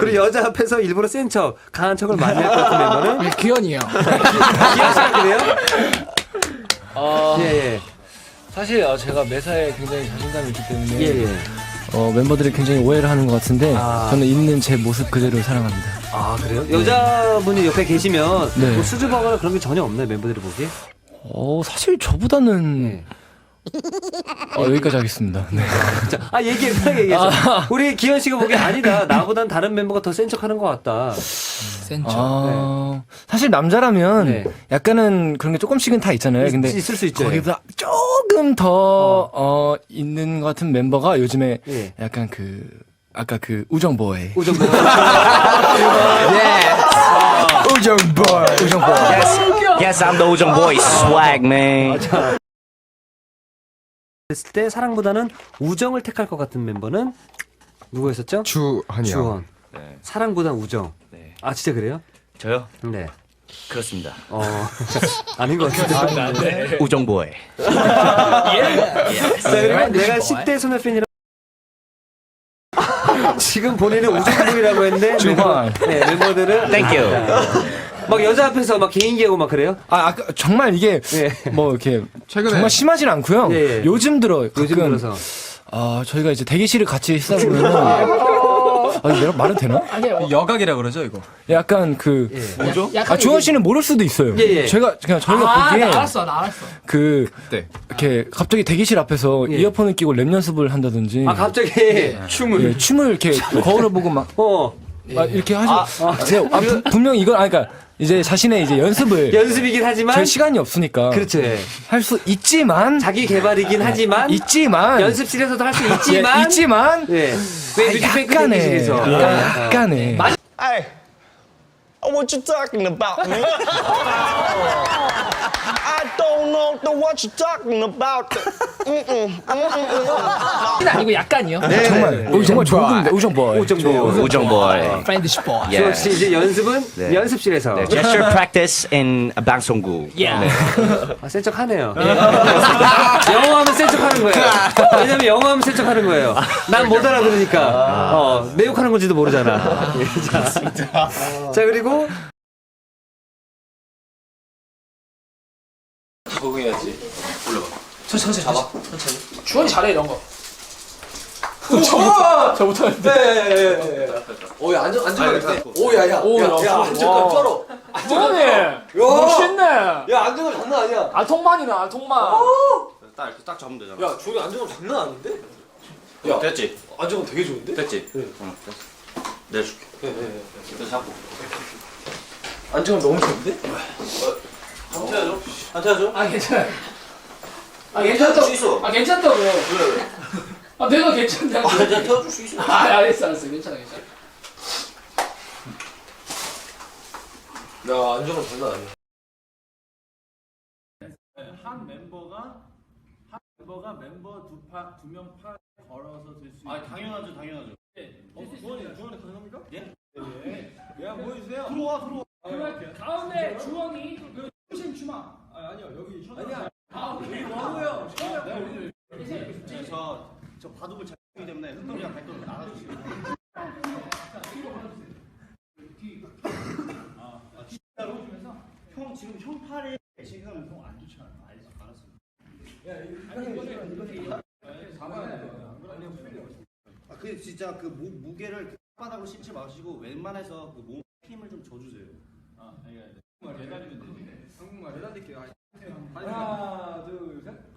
그리고 여자 앞에서 일부러 센 척, 강한 척을 많이 할 것 같은 멤버는 네, 규현이요. 기현 씨가 그래요? 어, 예, 예. 사실 어, 제가 매사에 굉장히 자신감이 있기 때문에 예, 예. 어, 멤버들이 굉장히 오해를 하는 것 같은데 아. 저는 있는 제 모습 그대로 사랑합니다. 아, 그래요? 여자분이 옆에 계시면 네. 뭐 수줍어하거나 그런 게 전혀 없나요, 멤버들이 보기에? 어, 사실 저보다는 네. 어, 여기까지 하겠습니다. 네. 자, 아, 얘기해, 편하게 얘기해서. 우리 기현 씨가 보기에 아니다. 나보단 다른 멤버가 더 센 척 하는 것 같다. 센 척. 아, 사실 남자라면 네. 약간은 그런 게 조금씩은 다 있잖아요. 근데 있- 있을 수 있죠. 거기보다 조금 더 어, 있는 것 같은 멤버가 요즘에 예. 약간 그 아까 그 우정보에 우정보. 우정보이 우정보이 Yes, yes, I'm the Ojong boy. Swag, man. 했을 때 사랑보다는 우정을 택할 것 같은 멤버는 누구였었죠? 주한이요. 주원. 네. 사랑보단 우정. 네. 아, 진짜 그래요? 저요? 네. 그렇습니다. 어, 아닌 것 같은데. Ojong boy. 자, 그리고 내가 10대 소녀 팬이라 지금 본인은 우정보이라고 했는데. 멤버, 네, 멤버들은 Thank you. 막 여자 앞에서 막 개인기하고 막 그래요? 아 아까 정말 이게 예. 뭐 이렇게 최근에 정말 심하진 않고요. 예, 예. 요즘 들어 가끔 요즘 들어서 아 저희가 이제 대기실을 같이 있다 보면은 아 내가 말은 되나? 아니요. 여각이라 그러죠 이거. 약간 그 예. 약간 아, 주원 씨는 모를 수도 있어요. 예, 예. 제가 그냥 저희가 아, 보기에 나 알았어, 나 알았어. 그 네. 이렇게 갑자기 대기실 앞에서 예. 이어폰을 끼고 랩 연습을 한다든지 아 갑자기 춤을 예, 춤을 이렇게 거울을 보고 막, 어 막 이렇게 하시. 아, 제, 아, 분- 분명 이건 아 그러니까 이제 자신의 이제 연습을 연습이긴 하지만 제 시간이 없으니까 그렇죠. 예. 할 수 있지만 자기 개발이긴 하지만 있지만 연습실에서도 할 수 예, 있지만 있지만 예. 왜 뮤직뱅크 약간의 대기실에서 예, 약간의 Hey, what you talking about, man? I don't know what you talking about. 아니고 약간이요. 네. 정말 어, 정말 좋은데 우정 뭐 우정보 Ojong boy. 프렌드십 보이. Yeah. 역시 이제 연습은 네. 연습실에서 네, gesture practice in 방송국. Yeah. 아, 센 척 하네요. 영어 하면 센 척 하는 거예요. 왜냐면 영어 하면 센 척 하는 거예요. 난 못 알아들으니까 어, 내 욕하는 건지도 모르잖아. 예, 자, 자 그리고 주원이 잘해 이런 거. 주원이 멋있네. 야 안정감 장난 아니야. 알통만이네 알통만. 딱 이렇게 딱 잡으면 되잖아. 야 저기 안정감 장난 아닌데? 됐지? 안정감 되게 좋은데? 됐지? 응, 됐어. 내줄게. 일단 잡고. 안정감 너무 좋은데? 아 괜찮아. 아 괜찮다. 수 있어. 아 괜찮다고. 아 내가 괜찮다고. 아, 내가 태워줄 수 있어. 아 알았어 알았어 괜찮아 괜찮아. 야 안정감 장난 아니야. 한 멤버가 한 멤버가 멤버 두파두명 파 걸어서 될수 있는. 아 당연하죠, 당연하죠. 어, 주원이 주원이 가능합니까? 예? 예. 야 보여주세요. 들어와 들어와. 가운데 주원이 그 신 주마. 아 아니요 여기 현. 아니야. 아 여기 뭐고요? 네, 저저 바둑을 잘 치기 때문에 흑돌이랑 백돌을 나눠주세요. 아, 아 진짜로? 형 지금 형 팔에 지금 형안 좋잖아. 알지? 알았어. 아, 그 진짜 그 무, 무게를 바닥으로 싣지 마시고 웬만해서 그 몸 힘을 좀 줘주세요. 아, 알겠습니다. 한국말 되지. 한국말 매달릴게요. 하나, 둘, 셋.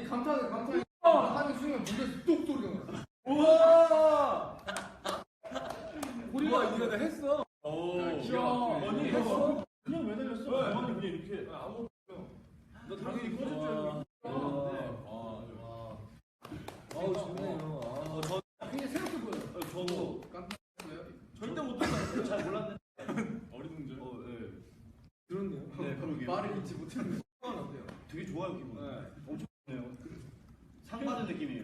아니 감탄 감탄 하는 순간 무게 뚝 소리가 나. 우와! 우리가 이거 내가 했어. 오. 야, 아니 했어? 그냥 매달렸어. 가만히 그냥 이렇게. 아무 너 당연히 꺼질 줄 알고. 아, 아우 좋네요. 아, 저 그냥 생각해 보여. 저도 깜짝 놀랐어요. 절대 못 했어요. 잘 몰랐는데. 어린 줄. 어, 예. 그렇네요. 네, 그러게요. 말을 잊지 못했는데. 어때요? 되게 좋아요, 기분. 네. 엄청 좋네